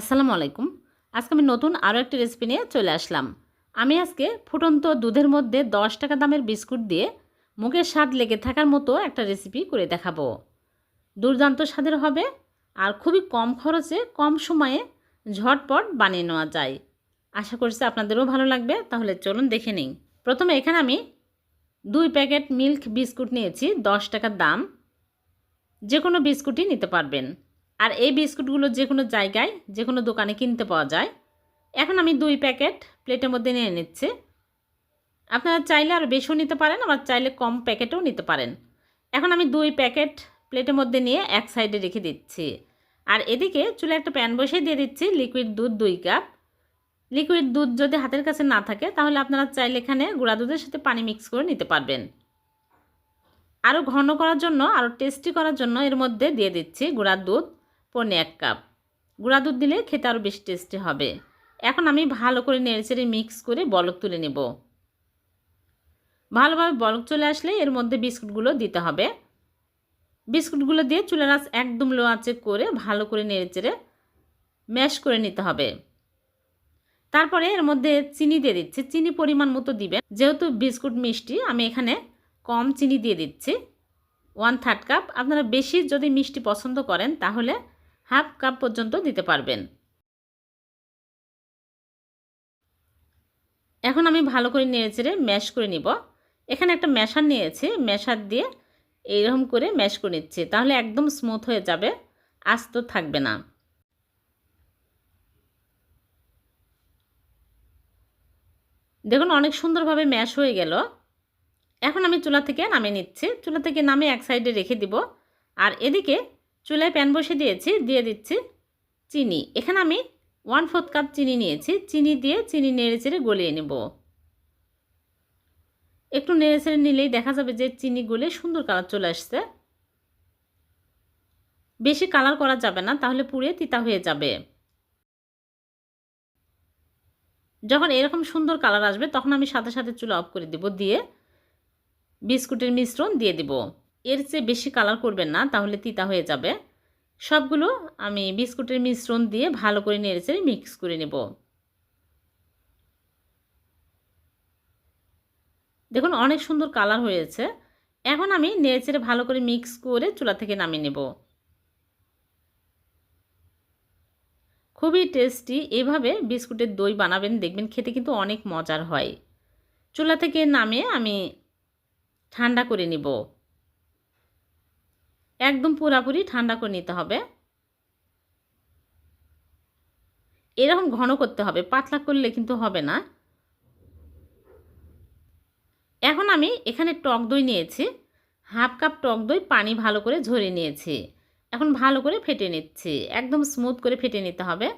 আসসালামু আলাইকুম। আজকে আমি নতুন আরও একটি রেসিপি নিয়ে চলে আসলাম। আমি আজকে ফুটন্ত দুধের মধ্যে দশ টাকা দামের বিস্কুট দিয়ে মুখের স্বাদ লেগে থাকার মতো একটা রেসিপি করে দেখাবো। দুর্দান্ত স্বাদের হবে আর খুবই কম খরচে, কম সময়ে ঝটপট বানিয়ে নেওয়া যায়। আশা করছি আপনাদেরও ভালো লাগবে, তাহলে চলুন দেখে নিই। প্রথমে এখানে আমি দুই প্যাকেট মিল্ক বিস্কুট নিয়েছি, দশ টাকার দাম। যে কোনো বিস্কুটই নিতে পারবেন। আর এই বিস্কুটগুলো যে কোনো জায়গায় যে কোনো দোকানে কিনতে পাওয়া যায়। এখন আমি দুই প্যাকেট প্লেটের মধ্যে নিয়ে নিচ্ছি। আপনারা চাইলে আরও বেশিও নিতে পারেন, আবার চাইলে কম প্যাকেটও নিতে পারেন। এখন আমি দুই প্যাকেট প্লেটের মধ্যে নিয়ে এক সাইডে রেখে দিচ্ছি। আর এদিকে চুলে একটা প্যান বসিয়ে দিয়ে দিচ্ছি লিকুইড দুধ দুই কাপ। লিকুইড দুধ যদি হাতের কাছে না থাকে, তাহলে আপনারা চাইলে এখানে গুঁড়া দুধের সাথে পানি মিক্স করে নিতে পারবেন। আরও ঘন করার জন্য আরও টেস্টি করার জন্য এর মধ্যে দিয়ে দিচ্ছি গুঁড়ার দুধ। পনে এক কাপ। গুঁড়া দুধ দিলে খেতে আরও বেশি টেস্টি হবে। এখন আমি ভালো করে নেড়েচেড়ে মিক্স করে বলক তুলে নেব। ভালোভাবে বলক চলে আসলে এর মধ্যে বিস্কুটগুলো দিতে হবে। বিস্কুটগুলো দিয়ে চুলের আঁচ একদম লো আঁচে করে ভালো করে নেড়েচেড়ে ম্যাশ করে নিতে হবে। তারপরে এর মধ্যে চিনি দিয়ে দিচ্ছি। চিনি পরিমাণ মতো দিবেন। যেহেতু বিস্কুট মিষ্টি, আমি এখানে কম চিনি দিয়ে দিচ্ছি। ওয়ান থার্ড কাপ আপনারা বেশি যদি মিষ্টি পছন্দ করেন, তাহলে হাফ কাপ পর্যন্ত দিতে পারবেন। এখন আমি ভালো করে নেড়েচেড়ে ম্যাশ করে নিব। এখানে একটা ম্যাশার নিয়েছি, ম্যাশার দিয়ে এইরকম করে ম্যাশ করে নিচ্ছি। তাহলে একদম স্মুথ হয়ে যাবে, আস্ত থাকবে না। দেখুন, অনেক সুন্দরভাবে ম্যাশ হয়ে গেল। এখন আমি চুলা থেকে নামিয়ে নিচ্ছি। চুলা থেকে নামিয়ে এক সাইডে রেখে দিব। আর এদিকে চুলায় প্যান বসে দিয়েছি, দিয়ে দিচ্ছি চিনি। এখানে আমি ওয়ান ফোর্থ কাপ চিনি নিয়েছি, চিনি দিয়ে চিনি নেড়ে চেড়ে গলিয়ে নেব। একটু নেড়ে চেড়ে নিলেই দেখা যাবে যে চিনি গলে সুন্দর কালার চলে আসছে। বেশি কালার করা যাবে না, তাহলে পুড়ে তিতা হয়ে যাবে। যখন এরকম সুন্দর কালার আসবে, তখন আমি সাথে সাথে চুলা অফ করে দিব, দিয়ে বিস্কুটের মিশ্রণ দিয়ে দিব। এর চেয়ে বেশি কালার করবেন না, তাহলে তিতা হয়ে যাবে। সবগুলো আমি বিস্কুটের মিশ্রণ দিয়ে ভালো করে নেড়েচেড়ে মিক্স করে নেব। দেখুন, অনেক সুন্দর কালার হয়েছে। এখন আমি নেড়েচেড়ে ভালো করে মিক্স করে চুলা থেকে নামিয়ে নেব। খুবই টেস্টি এভাবে বিস্কুটের দই বানাবেন, দেখবেন খেতে কিন্তু অনেক মজার হয়। চুলা থেকে নামিয়ে আমি ঠান্ডা করে নিব। একদম পুরাপুরি ঠান্ডা করে নিতে হবে। এরকম ঘন করতে হবে, পাতলা করলে কিন্তু হবে না। এখন আমি এখানে টক দই নিয়েছি, হাফ কাপ টক দই পানি ভালো করে ঝরে নিয়েছি। এখন ভালো করে ফেটে নিচ্ছি, একদম স্মুথ করে ফেটে নিতে হবে,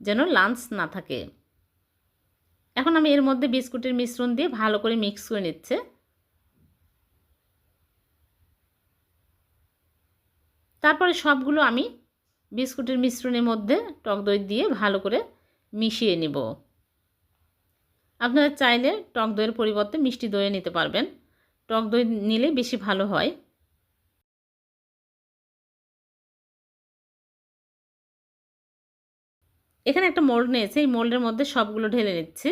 যেন লাঞ্চ না থাকে। এখন আমি এর মধ্যে বিস্কুটের মিশ্রণ দিয়ে ভালো করে মিক্স করে নিচ্ছে। তারপরে সবগুলো আমি বিস্কুটের মিশ্রণের মধ্যে টক দই দিয়ে ভালো করে মিশিয়ে নেব। আপনারা চাইলে টক দইয়ের পরিবর্তে মিষ্টি দইয়ে নিতে পারবেন। টক দই নিলে বেশি ভালো হয়। এখানে একটা মোল্ড নিয়েছে, এই মোল্ডের মধ্যে সবগুলো ঢেলে নিচ্ছি।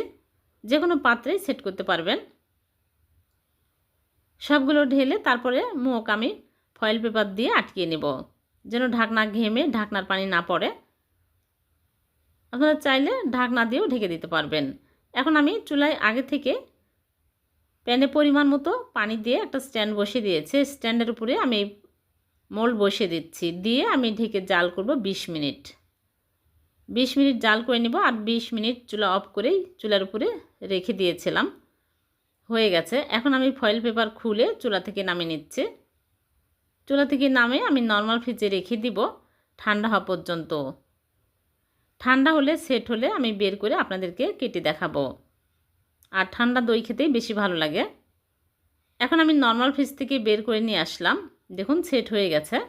যে কোনো পাত্রে সেট করতে পারবেন। সবগুলো ঢেলে তারপরে মুখ আমি ফয়েল পেপার দিয়ে আটকিয়ে নেব। যেন ঢাকনা ঘেমে ঢাকনার পানি না পড়ে। আপনারা চাইলে ঢাকনা দিয়েও ঢেকে দিতে পারবেন। এখন আমি চুলায় আগে থেকে প্যানে পরিমাণ মতো পানি দিয়ে একটা স্ট্যান্ড বসিয়ে দিয়েছে। স্ট্যান্ডের উপরে আমি মোল্ড বসিয়ে দিচ্ছি। দিয়ে আমি ঢেকে জাল করব ২০ মিনিট। ২০ মিনিট জাল করে নেব আর ২০ মিনিট চুলা অফ করেই চুলার উপরে রেখে দিয়েছিলাম। হয়ে গেছে। এখন আমি ফয়েল পেপার খুলে চুলা থেকে নামিয়ে নিচ্ছে। চুলা থেকে নামে আমি নর্মাল ফ্রিজে রেখে দিব ঠান্ডা হওয়া পর্যন্ত। ঠান্ডা হলে সেট হলে আমি বের করে আপনাদেরকে কেটে দেখাবো। আর ঠান্ডা দই খেতেই বেশি ভালো লাগে। এখন আমি নর্মাল ফ্রিজ থেকে বের করে নিয়ে আসলাম। দেখুন সেট হয়ে গেছে।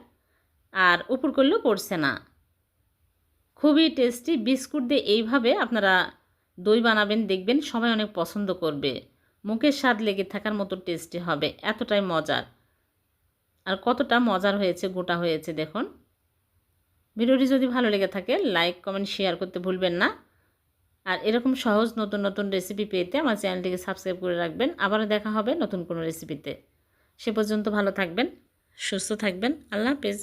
আর উপর করলেও পড়ছে না। খুবই টেস্টি বিস্কুট দিয়ে এইভাবে আপনারা দই বানাবেন, দেখবেন সবাই অনেক পছন্দ করবে। মুখের স্বাদ লেগে থাকার মতো টেস্টি হবে। এতটাই মজার। আর কতটা মজার হয়েছে, গোটা হয়েছে দেখুন। ভিডিওটি যদি ভালো লেগে থাকে লাইক কমেন্ট শেয়ার করতে ভুলবেন না। আর এরকম সহজ নতুন নতুন রেসিপি পেতে আমার চ্যানেলটিকে সাবস্ক্রাইব করে রাখবেন। আবারও দেখা হবে নতুন কোনো রেসিপিতে সে পর্যন্ত ভালো থাকবেন, সুস্থ থাকবেন। আল্লাহ হাফেজ।